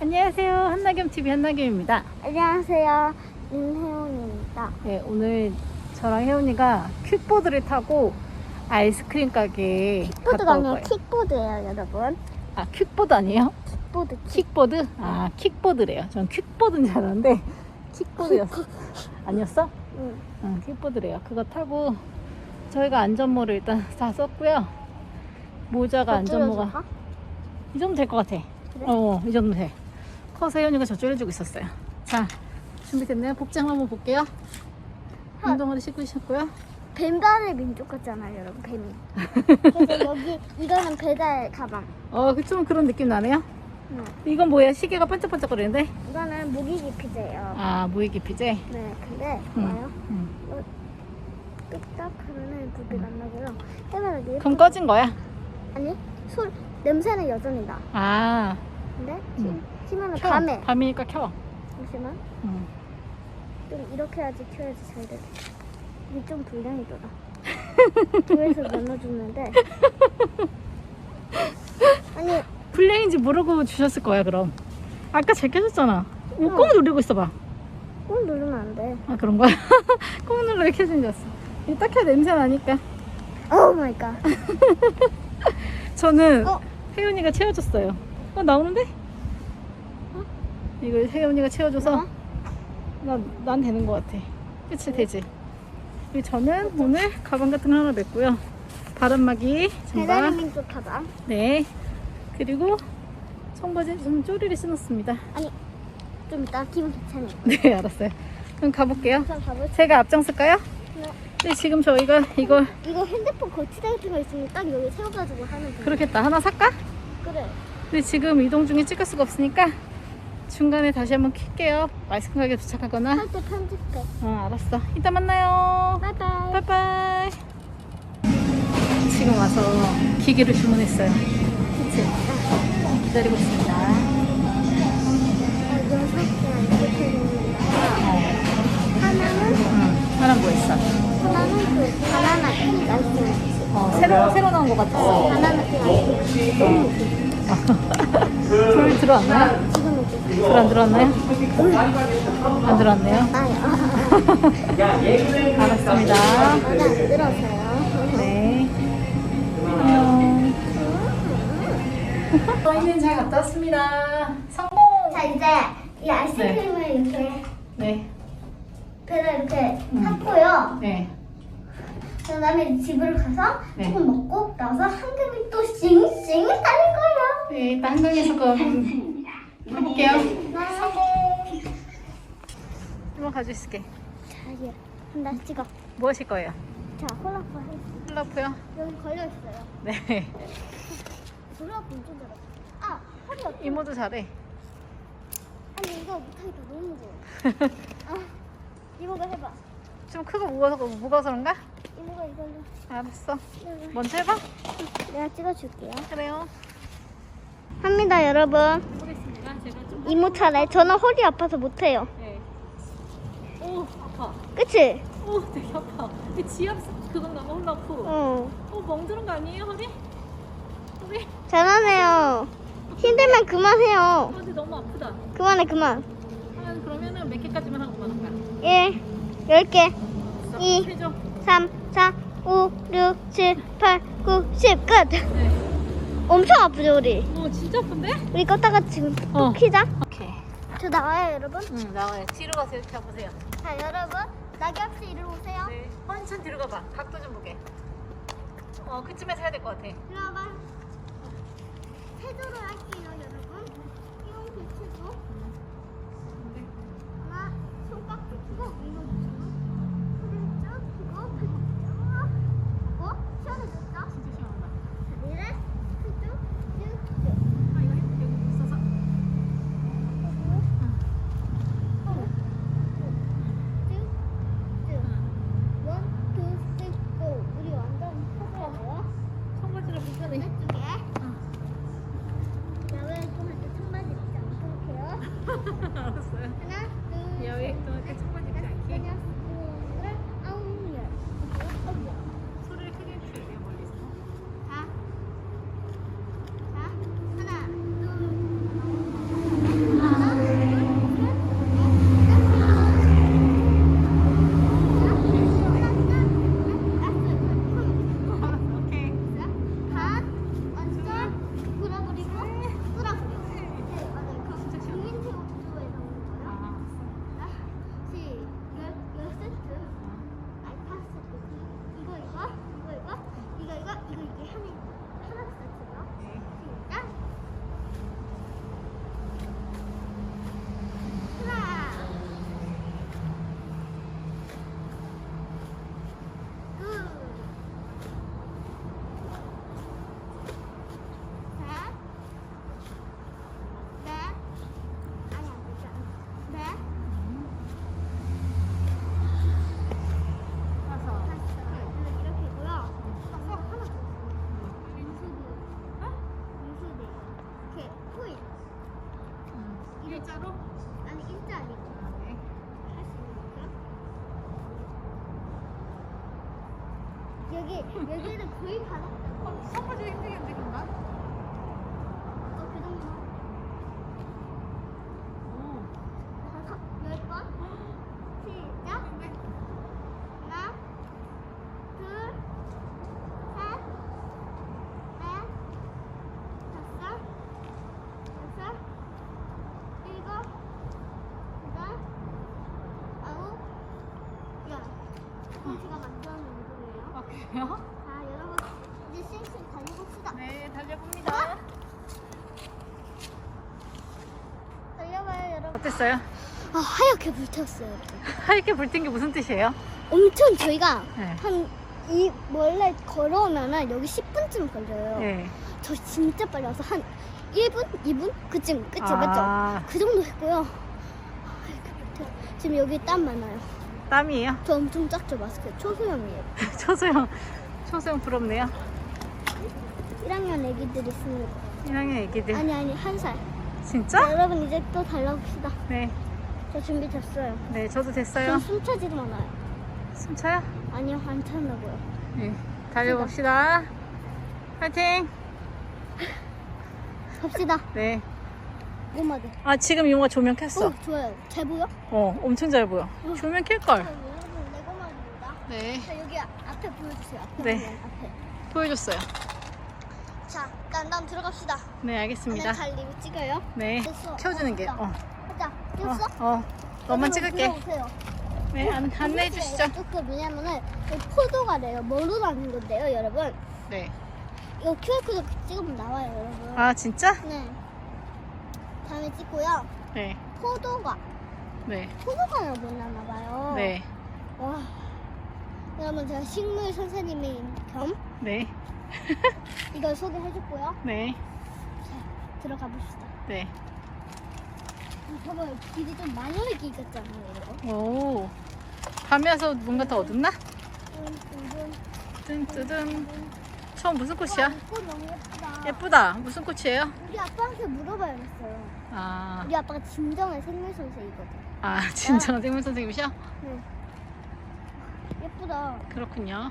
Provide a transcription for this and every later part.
안녕하세요. 한나겸 TV 한나겸입니다. 안녕하세요. 윤혜원입니다. 네, 오늘 저랑 혜원이가 킥보드를 타고 아이스크림 가게에 킥보드가 갔다 올 아니라 거예요. 킥보드예요, 여러분. 아, 킥보드 아니에요? 킥보드. 킥보드? 아, 킥보드래요. 전 킥보드인 줄 알았는데 킥보드였어. 아니었어? 응. 응, 킥보드래요. 그거 타고 저희가 안전모를 일단 다 썼고요. 모자가 안전모가 이 정도 될 것 같아. 그래? 어, 이 정도 돼. 커서 혜연이가 저쪽 해주고 있었어요. 자, 준비됐나요? 복장 한번 볼게요. 하. 운동화를 신고 있었고요. 뱀다의 민족 같잖아요, 여러분. 뱀이. 그래서 여기 이거는 배달 가방. 어, 그 좀 그런 느낌 나네요. 네. 이건 뭐야? 시계가 반짝반짝거리는데? 이거는 무기 기피제예요. 아, 모이기 피제. 네, 근데 응. 봐요. 응. 삐딱하면은 불빛 안 나고요. 해면 여기 그럼 꺼진 거야? 아니 솔 냄새는 여전히 나. 아, 근데 응. 키면은 켜. 밤에 밤이니까 켜. 잠시만 응. 좀 이렇게 해야지 켜야지 잘 돼. 이게 좀 불량이더라. 교회에서 나눠줬는데 아니 불량인지 모르고 주셨을 거야, 그럼. 아까 잘 켜졌잖아. 어, 어. 꼭 누르고 있어봐. 꼭 누르면 안 돼. 아, 그런 거야? 꼭 누르고 켜진 줄 알았어. 딱 켜야 냄새 나니까. 오 마이 갓. 저는 어? 혜연이가 채워줬어요. 어, 나오는데? 이거 혜연이가 채워줘서 어? 나, 난 되는 것 같아. 그치, 되지? 그리고 저는 오늘 가방 같은 거 하나 맸고요. 바람막이, 장바, 민족 가방. 네. 그리고 청바지, 좀 쪼리를 신었습니다. 아니 좀 이따 기분 괜찮아요. 네, 알았어요. 그럼 가볼게요. 우선 가볼. 제가 앞장설까요? 네. 네, 지금 저희가 이걸 이거 핸드폰 거치대 같은 거 있으면 딱 여기 세워가지고 하면 돼. 그렇겠다. 하나 살까? 그래. 근데 지금 이동 중에 찍을 수가 없으니까 중간에 다시 한번 킬게요. 아이스크림 가게 도착하거나. 할때 편집해. 어, 알았어. 이따 만나요. 바이바이. 바이바이. 지금 와서 기계를 주문했어요. 그치? 기다리고 있습니다. 어, 이렇게 되는데 하나는 뭐 있어? 하나는 그 바나나 키 아이스크림. 어, 새로, 새로 나온 것 같았어. 바나나 키 아이스크림. 불 들어왔나요? 지금 불 안 들어왔나요? 안. 아요. 알았습니다. 안. 네. 안녕. 저희는 잘 갔다 왔습니다. 성공! 자 이제 이 아이스크림을 이렇게 네. 배달 이렇게 음. 샀고요. 네. 그다음에 집으로 가서 네. 조금 먹고 나서 한금이 또 싱싱 달릴 거예요. 네, 한강에서 그럼 해볼게요. 성공! 한번 가져 있을게. 자 이제 한다 찍어. 뭐 하실 거예요? 자 홀라프 할 훌라프요? 여기 걸려 있어요. 네. 홀라프 엄청 잘해. 아 허리 아파. 이모도 잘해. 아니 이거 못하겠다 너무 무거워. 아 이모가 해봐. 좀 크고 무거워서, 무거워서 그런가? 이모가 이걸로. 알았어. 내가- 먼저 해봐. 내가 찍어줄게요. 그래요. 합니다 여러분. 이모 차례. 저는 허리 아파서 못해요. 네. 오, 아파. 그치? 오, 되게 아파. 이 지압 그건가 봐, 훌라프. 어. 어, 멍들은 거 아니에요, 허리? 허리? 잘하네요. 힘들면 그만해요. 아, 근데 너무 아프다. 그만해 그만. 아, 그러면은 몇 개까지만 하고 그만할까? 1, 10개, 알았어. 이. 세죠? 3, 4, 5, 6, 7, 8, 9, 10. 끝. 네. 엄청 아프죠 우리? 어, 진짜 아픈데? 우리 껐다가 지금 또 어. 키자. 오케이. 저 나와요 여러분. 응, 나와요. 뒤로 가서 이렇게 가보세요. 자 여러분 낙엽 씨 이리 오세요. 네. 한참 뒤로 가봐. 각도 좀 보게. 어, 그쯤에서 해야 될 것 같아. 이리 와봐. 세조로 할게요 여러분. 이건 붙이고 하나 손깍 붙이고 이거 여기 여기는 거의 바닥. 어, 선바지 힘들겠는데 그런가? 어, 그 정도. 다섯, 열 번. 시작. 하나, 둘, 셋, 넷, 다섯, 여섯, 일곱, 여덟, 아홉, 열. 이건 제가 만들 운동이에요. 아 여러분 이제 쌩쌩 달려봅시다. 네 달려봅니다. 달려봐요, 여러분. 어땠어요? 아, 하얗게 불탔어요. 하얗게 불뜬 게 무슨 뜻이에요? 엄청 저희가 네. 한 이 원래 걸어오면은 여기 10분쯤 걸려요. 네. 저 진짜 빨리 와서 한 1분, 2분 그쯤 끝이 맞죠? 아, 그 정도 했고요. 아이고, 지금 여기 땀 많아요. 땀이에요? 저 엄청 작죠 마스크 초소형이에요. 초소형 초소형 부럽네요. 1학년 애기들 있으면 1학년 애기들. 아니 아니 한 살. 진짜? 여러분 이제 또 달라봅시다. 네. 저 준비됐어요. 네, 저도 됐어요. 전 숨차지도 않아요. 숨차요? 아니요 안 차나고요. 네. 달려봅시다. 파이팅! 갑시다. 네. 오마들. 아, 지금 용화 조명 켰어. 어 좋아요. 잘 보여? 어, 엄청 잘 보여. 조명 켤걸. 자, 여러분 레고마들입니다. 네. 자 여기 앞- 앞에 보여주세요. 앞에 네. 보면 앞에. 보여줬어요. 자, 난 들어갑시다. 네, 알겠습니다. 안에 잘 리뷰 찍어요. 네. 됐어. 켜주는 게. 됐다. 어. 가자. 어, 됐어? 어. 너만 여러분, 찍을게. 들어오세요. 네, 안, 안내해 주시죠. 조금 왜냐면은 이 포도가래요. 뭐로 나는 건데요, 여러분. 네. 이거 QR코드 찍으면 나와요, 여러분. 아, 진짜? 네. 다음에 찍고요. 네. 포도가. 네. 포도가를 못 나나 봐요. 네. 와. 여러분 제가 식물 선생님인 겸 네. 이걸 소개해줬고요. 네. 자, 들어가 봅시다. 네. 봐봐요. 길이 좀 마녀의 길 같잖아요, 이거. 오. 밤에 와서 뭔가 더 어둡나? 음, 뜬뜨든. 처음 무슨 꽃이야? 꽃 너무 예쁘다. 예쁘다. 무슨 꽃이에요? 우리 아빠한테 물어봐야겠어요. 아, 우리 아빠가 진정한 생물 선생이거든. 아 진정한 생물 선생님이셔? 네. 예쁘다. 그렇군요.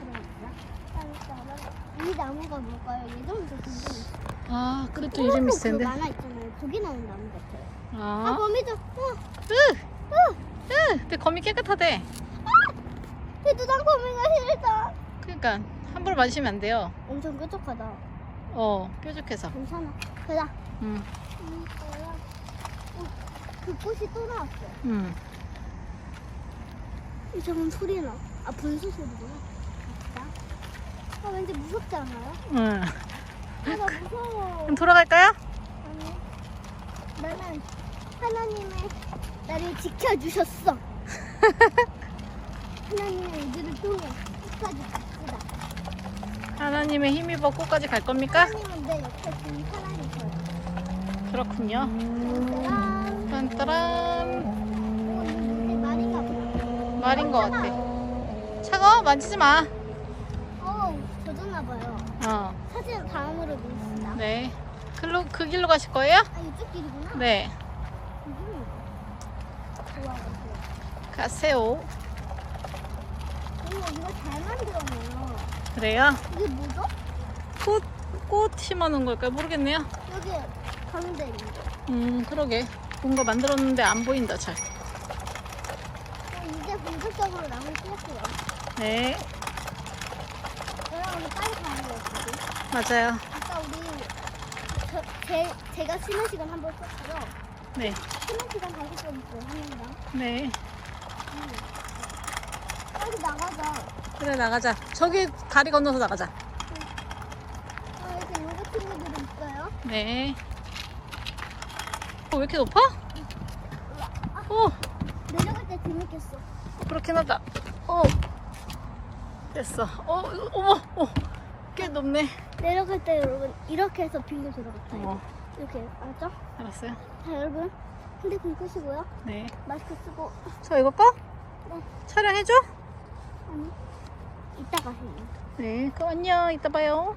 그러니까 이 나무가 뭘까요? 예전부터 궁금했어요. 아, 그것도 이름 있을 텐데. 만화 있잖아요. 거기 나온 나무 같아요. 아, 아, 거미줄. 어, 으, 으, 으. 근데 거미 깨끗하대. 대두당 거미가 싫다. 그러니까 함부로 만지면 안 돼요. 엄청 뾰족하다. 어, 뾰족해서. 괜찮아. 가자. 음, 음, 뭐야. 어, 그 꽃이 또 나왔어. 음. 이상한 소리 나. 아, 분수 소리구나. 갑시다. 아, 왠지 무섭지 않아요? 음. 아, 나 무서워. 그럼 돌아갈까요? 아니, 나는 하나님의 나를 지켜주셨어. 하나님의 우주를 통해 끝까지. 하나님의 힘입어 꽃까지 갈 겁니까? 하나님은 내 옆에 지금 살아계셔요. 그렇군요. 짜란. 딴따란. 어, 이게 말인가 보다. 말인 것 같아. 차가워? 만지지 마. 젖었나 봐요. 어, 사진 다음으로 보겠습니다. 네. 글로, 그 길로 가실 거예요? 아, 이쪽 길이구나. 네. 음. 좋아, 좋아. 가세요. 어머, 이거 잘 만들었네요. 그래요? 이게 뭐죠? 꽃, 꽃 심어놓은 걸까요? 모르겠네요. 여기 가운데 있는 거. 음, 그러게. 뭔가 만들었는데 안 보인다, 잘. 어, 이제 본격적으로 나무 시작해요. 네, 여러분, 빨리 가는 거였거든. 맞아요. 아까 우리 저, 제, 제가 쉬는 시간 한번 썼고요. 네, 쉬는 시간 다시 써주세요, 한 명당. 네. 음. 빨리 나가자. 그래, 나가자. 저기 다리 건너서 나가자. 아, 이렇게 요가 친구들이 있어요. 네. 어, 왜 이렇게 높아? 어, 내려갈 때 재밌겠어. 그렇긴 하다. 어, 됐어. 어, 어머, 어, 꽤 높네. 내려갈 때 여러분 이렇게 해서 빙글 들어갔다. 어, 이렇게 알았죠? 알았어요. 자 여러분 핸드폰 끄시고요. 네. 마스크 쓰고 저 이거 꺼? 네. 촬영해줘? 이따가 해요. 네, 그럼 안녕. 이따 봐요.